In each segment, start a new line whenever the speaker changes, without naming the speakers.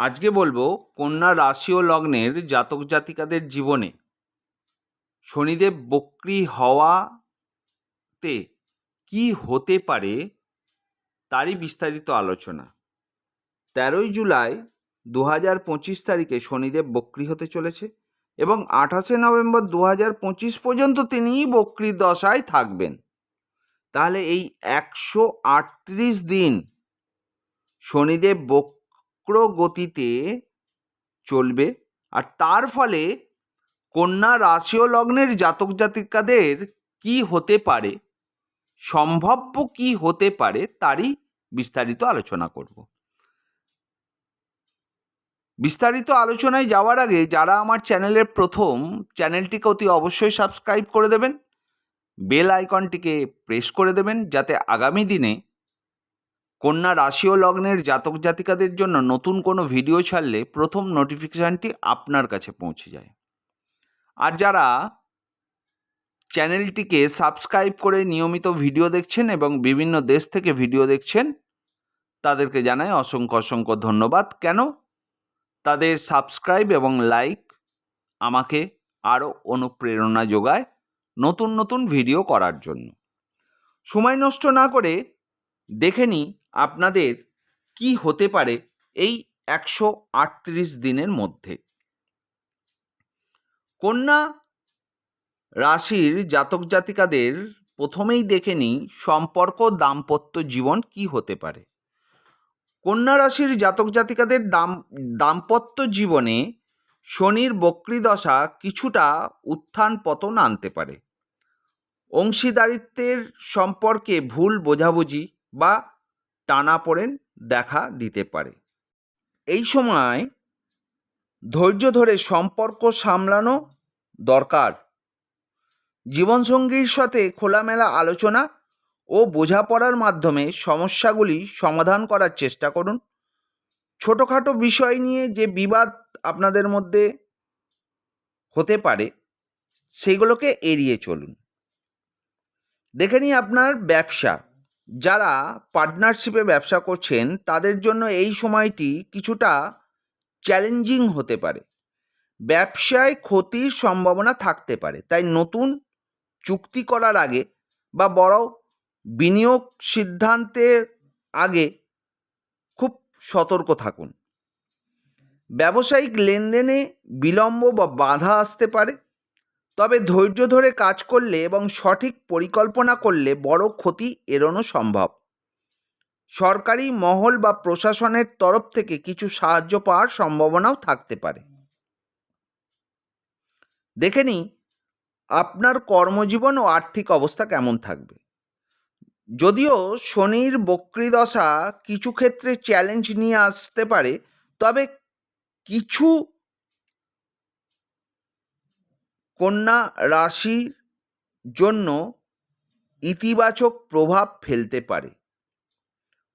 আজকে বলব কন্যা রাশি ও লগ্নের জাতক জাতিকাদের জীবনে শনিদেব বক্রি হওয়াতে কি হতে পারে তারই বিস্তারিত আলোচনা। তেরোই জুলাই দু হাজার পঁচিশ তারিখে শনিদেব বক্রি হতে চলেছে এবং আঠাশে নভেম্বর দু হাজার পঁচিশ পর্যন্ত তিনিই বক্রির দশায় থাকবেন। তাহলে এই একশো আটত্রিশ দিন শনিদেব বক্র গতিতে চলবে। আর তার ফলে কন্যা রাশি ও লগ্নের জাতক জাতিকাদের কি হতে পারে, সম্ভাব্য কি হতে পারে তারই বিস্তারিত আলোচনা করব। বিস্তারিত আলোচনায় যাওয়ার আগে যারা আমার চ্যানেলের প্রথম, চ্যানেলটিকে অতি অবশ্যই সাবস্ক্রাইব করে দেবেন। বেল আইকনটিকে প্রেস করে দেবেন যাতে আগামী দিনে কন্যা রাশি ও লগ্নের জাতক জাতিকাদের জন্য নতুন কোনো ভিডিও ছাড়লে প্রথম নোটিফিকেশানটি আপনার কাছে পৌঁছে যায়। আর যারা চ্যানেলটিকে সাবস্ক্রাইব করে নিয়মিত ভিডিও দেখছেন এবং বিভিন্ন দেশ থেকে ভিডিও দেখছেন, তাদেরকে জানাই অসংখ্য অসংখ্য ধন্যবাদ। কেন? তাদের সাবস্ক্রাইব এবং লাইক আমাকে আরও অনুপ্রেরণা যোগায় নতুন নতুন ভিডিও করার জন্য। সময় নষ্ট না করে দেখে নিই আপনাদের কি হতে পারে এই একশো আটত্রিশ দিনের মধ্যে? কন্যা রাশির জাতক জাতিকাদের প্রথমেই দেখে নিই সম্পর্ক দাম্পত্য জীবন কি হতে পারে। কন্যা রাশির জাতক জাতিকাদের দাম, দাম্পত্য জীবনে শনির বক্রিদশা কিছুটা উত্থান পতন আনতে পারে। অংশীদারিত্বের সম্পর্কে ভুল বোঝাবুঝি বা টানাপোড়েন দেখা দিতে পারে। এই সময় ধৈর্য ধরে সম্পর্ক সামলানো দরকার। জীবনসঙ্গীর সাথে খোলামেলা আলোচনা ও বোঝাপড়ার মাধ্যমে সমস্যাগুলি সমাধান করার চেষ্টা করুন। ছোটোখাটো বিষয় নিয়ে যে বিবাদ আপনাদের মধ্যে হতে পারে, সেগুলোকে এড়িয়ে চলুন। দেখে নিই আপনার ব্যবসা। যারা পার্টনারশিপে ব্যবসা করছেন, তাদের জন্য এই সময়টি কিছুটা চ্যালেঞ্জিং হতে পারে। ব্যবসায় ক্ষতির সম্ভাবনা থাকতে পারে। তাই নতুন চুক্তি করার আগে বা বড় বিনিয়োগ সিদ্ধান্তের আগে খুব সতর্ক থাকুন। ব্যবসায়িক লেনদেনে বিলম্ব বা বাধা আসতে পারে। তবে ধৈর্য ধরে কাজ করলে এবং সঠিক পরিকল্পনা করলে বড় ক্ষতি এড়ানো সম্ভব। সরকারি মহল বা প্রশাসনের তরফ থেকে কিছু সাহায্য পাওয়ার সম্ভাবনাও থাকতে পারে। দেখে নিই, আপনার কর্মজীবন ও আর্থিক অবস্থা কেমন থাকবে? যদিও শনির বক্রিদশা কিছু ক্ষেত্রে চ্যালেঞ্জ নিয়ে আসতে পারে, তবে কিছু কন্যা রাশির জন্য ইতিবাচক প্রভাব ফেলতে পারে।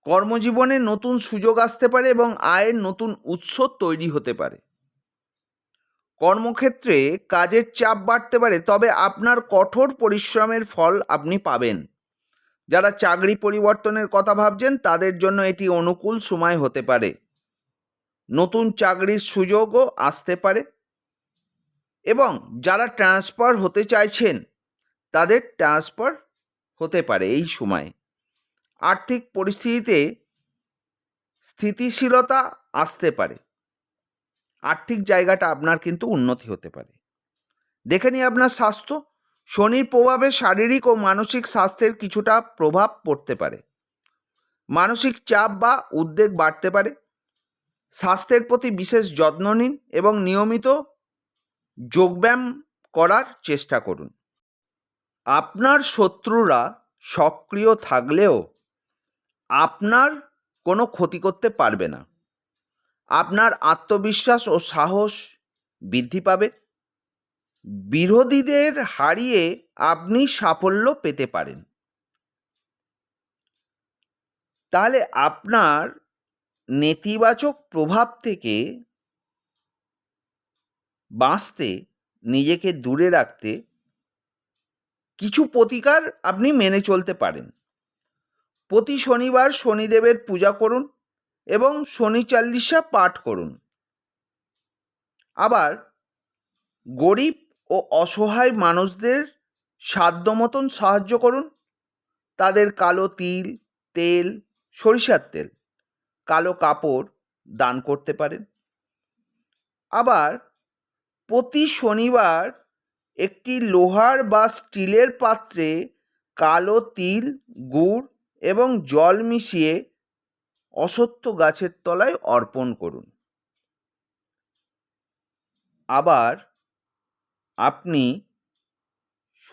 কর্মজীবনে নতুন সুযোগ আসতে পারে এবং আয়ের নতুন উৎস তৈরি হতে পারে। কর্মক্ষেত্রে কাজের চাপ বাড়তে পারে, তবে আপনার কঠোর পরিশ্রমের ফল আপনি পাবেন। যারা চাকরি পরিবর্তনের কথা ভাবছেন, তাদের জন্য এটি অনুকূল সময় হতে পারে। নতুন চাকরির সুযোগও আসতে পারে। এবং যারা ট্রান্সফার হতে চাইছেন, তাদের ট্রান্সফার হতে পারে এই সময়ে। আর্থিক পরিস্থিতিতে স্থিতিশীলতা আসতে পারে। আর্থিক জায়গাটা আপনার কিন্তু উন্নতি হতে পারে। দেখে নিই আপনার স্বাস্থ্য। শনির প্রভাবে শারীরিক ও মানসিক স্বাস্থ্যের কিছুটা প্রভাব পড়তে পারে। মানসিক চাপ বা উদ্বেগ বাড়তে পারে। স্বাস্থ্যের প্রতি বিশেষ যত্ন নিন এবং নিয়মিত যোগব্যায়াম করার চেষ্টা করুন। আপনার শত্রুরা সক্রিয় থাকলেও আপনার কোনো ক্ষতি করতে পারবে না। আপনার আত্মবিশ্বাস ও সাহস বৃদ্ধি পাবে। বিরোধীদের হারিয়ে আপনি সাফল্য পেতে পারেন। তাহলে আপনার নেতিবাচক প্রভাব থেকে বাঁচতে, নিজেকে দূরে রাখতে কিছু প্রতিকার আপনি মেনে চলতে পারেন। প্রতি শনিবার শনিদেবের পূজা করুন এবং শনি চাল্লিশা পাঠ করুন। আবার গরিব ও অসহায় মানুষদের সাধ্য মতন সাহায্য করুন। তাদের কালো তিল, তেল, সরিষার তেল, কালো কাপড় দান করতে পারেন। আবার প্রতি শনিবার একটি লোহার বা স্টিলের পাত্রে কালো তিল, গুড় এবং জল মিশিয়ে অসত্য গাছের তলায় অর্পণ করুন। আবার আপনি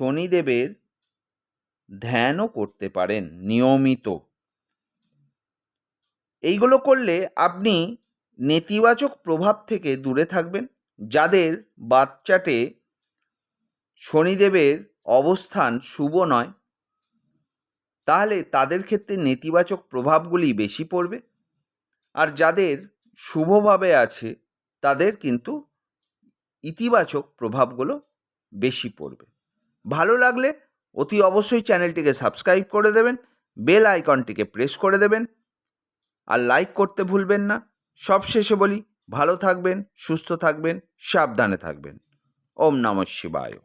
শনিদেবের ধ্যানও করতে পারেন নিয়মিত। এইগুলো করলে আপনি নেতিবাচক প্রভাব থেকে দূরে থাকবেন। যাদের বাচ্চাটে শনিদেবের অবস্থান শুভ নয়, তাহলে তাদের ক্ষেত্রে নেতিবাচক প্রভাবগুলি বেশি পড়বে। আর যাদের শুভভাবে আছে, তাদের কিন্তু ইতিবাচক প্রভাবগুলো বেশি পড়বে। ভালো লাগলে অতি অবশ্যই চ্যানেলটিকে সাবস্ক্রাইব করে দেবেন, বেল আইকনটিকে প্রেস করে দেবেন। আর লাইক করতে ভুলবেন না। সবশেষে বলি ভালো থাকবেন সুস্থ থাকবেন সাবধানে থাকবেন। ওম নমঃ শিবায়।